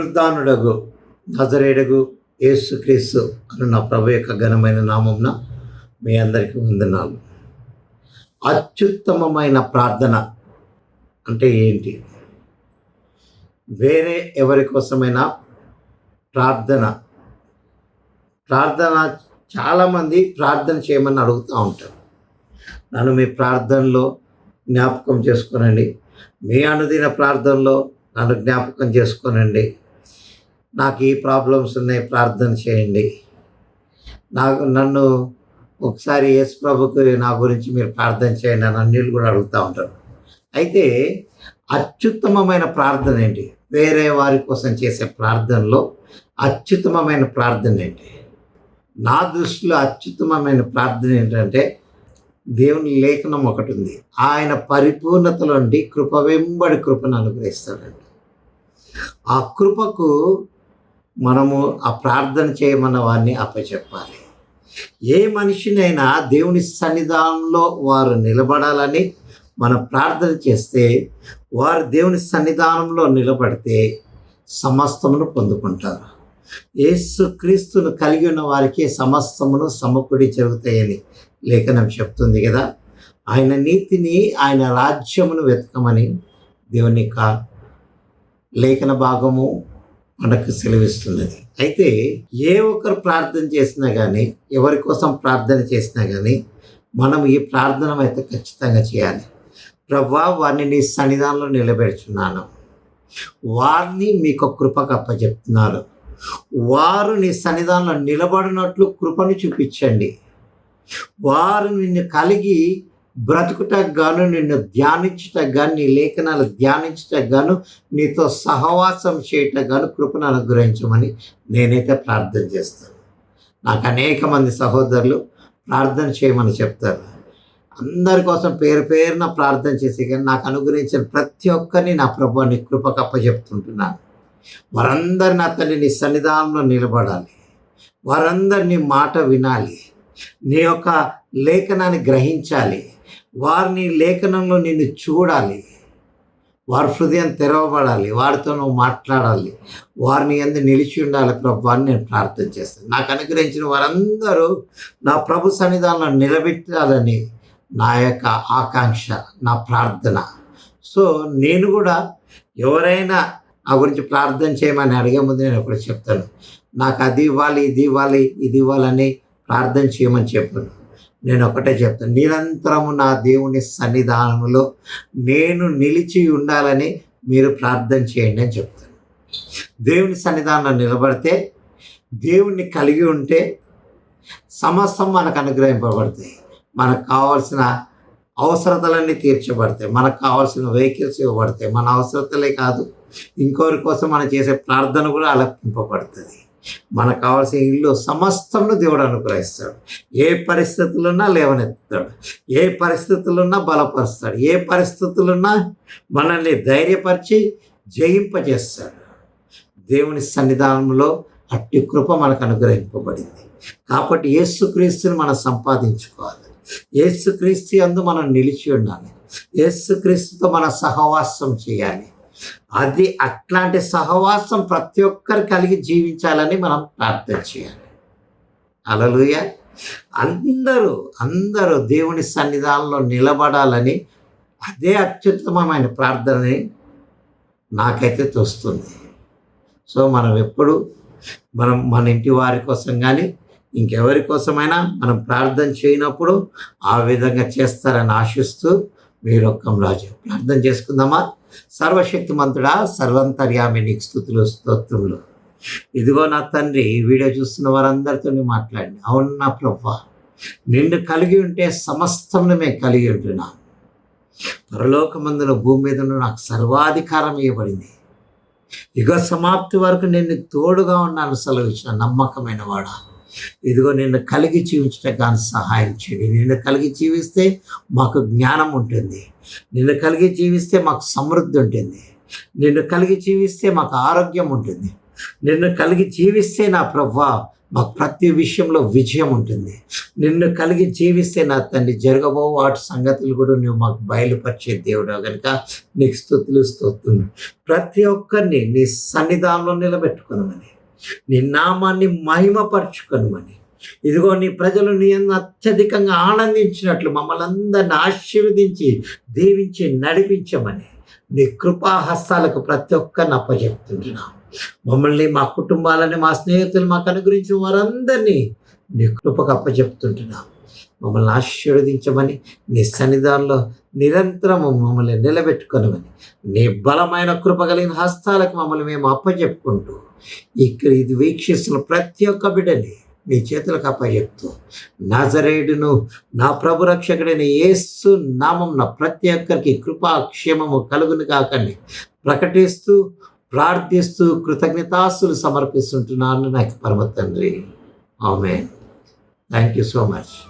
పునరుద్ధానుడగు నజరేడగు యేసుక్రీస్తు అని నా ప్రభు యొక్క ఘనమైన నామంన మీ అందరికీ వందనాలు. అత్యుత్తమమైన ప్రార్థన అంటే ఏంటి? వేరే ఎవరి కోసమైనా ప్రార్థన. ప్రార్థన చాలామంది ప్రార్థన చేయమని అడుగుతూ ఉంటారు. నన్ను మీ ప్రార్థనలో జ్ఞాపకం చేసుకోనండి. మీ అనుదిన ప్రార్థనలో నన్ను జ్ఞాపకం చేసుకోనండి. నాకు ఈ ప్రాబ్లమ్స్ ఉన్నాయి ప్రార్థన చేయండి. నాకు నన్ను ఒకసారి యేసు ప్రభుకు నా గురించి మీరు ప్రార్థన చేయండి అని అన్నిళ్ళు కూడా అడుగుతూ ఉంటారు. అయితే అత్యుత్తమమైన ప్రార్థన ఏంటి? వేరే వారి కోసం చేసే ప్రార్థనలో అత్యుత్తమమైన ప్రార్థన ఏంటి? నా దృష్టిలో అత్యుత్తమమైన ప్రార్థన ఏంటంటే దేవుని లేఖనం ఒకటి ఉంది. ఆయన పరిపూర్ణతలోండి కృప వెంబడి కృపను అనుగ్రహిస్తాడండి ఆ కృపకు మనము ఆ ప్రార్థన చేయమన్న వారిని అప్పచెప్పాలి. ఏ మనిషినైనా దేవుని సన్నిధానంలో వారు నిలబడాలని మనం ప్రార్థన చేస్తే వారు దేవుని సన్నిధానంలో నిలబడితే సమస్తమును పొందుకుంటారు. యేసు క్రీస్తును కలిగి ఉన్న వారికి సమస్తమును సమకూడి జరుగుతాయని లేఖనం చెప్తుంది కదా. ఆయన నీతిని ఆయన రాజ్యమును వెతకమని దేవుని కా లేఖన భాగము మనకు సెలవిస్తున్నది. అయితే ఏ ఒక్కరు ప్రార్థన చేసినా కానీ ఎవరి కోసం ప్రార్థన చేసినా కానీ మనం ఈ ప్రార్థన అయితే ఖచ్చితంగా చేయాలి. ప్రభా వారిని నీ సన్నిధానంలో నిలబెడుచున్నాను. వారిని మీకు కృపకు అప్పచెప్తున్నాను. వారు నీ సన్నిధానంలో నిలబడినట్లు కృపను చూపించండి. వారు నిన్ను కలిగి బ్రతుకుటకు గాను నిన్ను ధ్యానించుటకు గాను నీ లేఖనాలు ధ్యానించుటకు గాను నీతో సహవాసం చేయటకు గాను కృపను అనుగ్రహించమని నేనైతే ప్రార్థన చేస్తాను. నాకు అనేక మంది సహోదరులు ప్రార్థన చేయమని చెప్తారు. అందరి కోసం పేరు పేరున ప్రార్థన చేసి కానీ నాకు అనుగ్రహించిన ప్రతి ఒక్కరిని నా ప్రభుని కృపకప్ప చెప్తుంటున్నాను అప్పచెప్తుంటున్నాను వారందరు నా తల్లి నీ సన్నిధానంలో నిలబడాలి. వారందరినీ మాట వినాలి. నీ యొక్క లేఖనాన్ని గ్రహించాలి. వారిని లేఖనంలో నిన్ను చూడాలి. వారి హృదయం తెరవబడాలి. వారితో నువ్వు మాట్లాడాలి. వారిని ఎందు నిలిచి ఉండాలి ప్రభు అని నేను ప్రార్థన చేస్తాను. నాకు అనుగ్రహించిన వారందరూ నా ప్రభు సన్నిధానంలో నిలబెట్టాలని నా యొక్క ఆకాంక్ష నా ప్రార్థన. సో నేను కూడా ఎవరైనా నా గురించి ప్రార్థన చేయమని అడిగే ముందు నేను ఎప్పుడు చెప్తాను. నాకు అది ఇవ్వాలి ఇది ఇవ్వాలి ఇది ఇవ్వాలని ప్రార్థన చేయమని చెప్పాను. నేను ఒకటే చెప్తాను నిరంతరము నా దేవుని సన్నిధానంలో నేను నిలిచి ఉండాలని మీరు ప్రార్థన చేయండి అని చెప్తాను దేవుని సన్నిధానంలో నిలబడితే దేవుణ్ణి కలిగి ఉంటే సమస్తం మనకు అనుగ్రహింపబడతాయి. మనకు కావాల్సిన అవసరతలన్నీ తీర్చబడతాయి. మనకు కావాల్సిన వెహికల్స్ ఇవ్వబడతాయి. మన అవసరతలే కాదు ఇంకొకరి కోసం మనం చేసే ప్రార్థన కూడా అలపింపబడుతుంది మనకు కావాల్సిన ఇల్లు సమస్తమును దేవుడు అనుగ్రహిస్తాడు. ఏ పరిస్థితులున్నా లేవనెత్తుతాడు. ఏ పరిస్థితులున్నా బలపరుస్తాడు. ఏ పరిస్థితులున్నా మనల్ని ధైర్యపరిచి జయింపజేస్తాడు. దేవుని సన్నిధానంలో అట్టి కృప మనకు అనుగ్రహింపబడింది. కాబట్టి యేసుక్రీస్తుని మనం సంపాదించుకోవాలి. యేసుక్రీస్తు అందు మనం నిలిచి ఉండాలి. యేసుక్రీస్తుతో మన సహవాసం చేయాలి. అది అట్లాంటి సహవాసం ప్రతి ఒక్కరు కలిగి జీవించాలని మనం ప్రార్థన చేయాలి. అలలుయ అందరూ అందరూ దేవుని సన్నిధానంలో నిలబడాలని అదే అత్యుత్తమమైన ప్రార్థనని నాకైతే తోస్తుంది. సో మనం ఎప్పుడు మనం మన ఇంటి వారి కోసం కానీ ఇంకెవరి కోసమైనా మనం ప్రార్థన చేయనప్పుడు ఆ విధంగా చేస్తారని ఆశిస్తూ వేరొక్కం రాజు. ప్రార్థన చేసుకుందామా? సర్వశక్తిమంతుడా సర్వంతర్యామి నీకు స్థుతులు స్తోత్రములు. ఇదిగో నా తండ్రి వీడియో చూస్తున్న వారందరితో మాట్లాడి అవును నా ప్రభా? నిన్ను కలిగి ఉంటే సమస్తంను మేము కలిగి ఉంటున్నాం. పరలోకమందున భూమి మీద నాకు సర్వాధికారం ఇవ్వబడింది. యుగ సమాప్తి వరకు నేను తోడుగా ఉన్నాను సెలవిచ్చిన నమ్మకమైన వాడా. ఇదిగో నిన్ను కలిగి జీవించడం కానీ సహాయం చేయండి. నిన్ను కలిగి జీవిస్తే మాకు జ్ఞానం ఉంటుంది. నిన్ను కలిగి జీవిస్తే మాకు సమృద్ధి ఉంటుంది. నిన్ను కలిగి జీవిస్తే మాకు ఆరోగ్యం ఉంటుంది. నిన్ను కలిగి జీవిస్తే నా ప్రభా మాకు ప్రతి విషయంలో విజయం ఉంటుంది. నిన్ను కలిగి జీవిస్తే నా తండ్రి జరగబో వాటి సంగతులు కూడా నువ్వు మాకు బయలుపరిచే దేవుడు కనుక నీకు స్థుతులు స్తోత్రులు ప్రతి ఒక్కరిని నీ సన్నిధానంలో నిలబెట్టుకున్నామని నీ నామాన్ని మహిమపరచుకొనమని ఇదిగో నీ ప్రజలు నీ అత్యధికంగా ఆనందించినట్లు మమ్మల్ని అందరిని ఆశీర్వదించి దీవించి నడిపించమని నీ కృపాహస్తాలకు ప్రతి ఒక్కరిని అప్పచెప్తున్నాం. మమ్మల్ని మా కుటుంబాలని మా స్నేహితులు మాకు అనుగ్రహించిన వారందరినీ నీ కృపకు అప్పచెప్తుంటున్నాం. మమ్మల్ని ఆశీర్వదించమని నీ సన్నిధానంలో నిరంతరము మమ్మల్ని నిలబెట్టుకొనమని నీ బలమైన కృప కలిగిన హస్తాలకు మమ్మల్ని మేము అప్పచెప్పుకుంటూ ఇక్కడ ఇది వీక్షిస్తున్న ప్రతి ఒక్క బిడ్డని నీ చేతులకు అప్పచెప్తూ నాజరేయుడును నా ప్రభు రక్షకుడైన యేసు నామం ప్రతి ఒక్కరికి కృపాక్షేమము కలుగును కాకండి ప్రకటిస్తూ ప్రార్థిస్తూ కృతజ్ఞతాస్తులు సమర్పిస్తుంటున్నాను నాకు పరమ తండ్రి. ఆమె థ్యాంక్ యూ సో మచ్.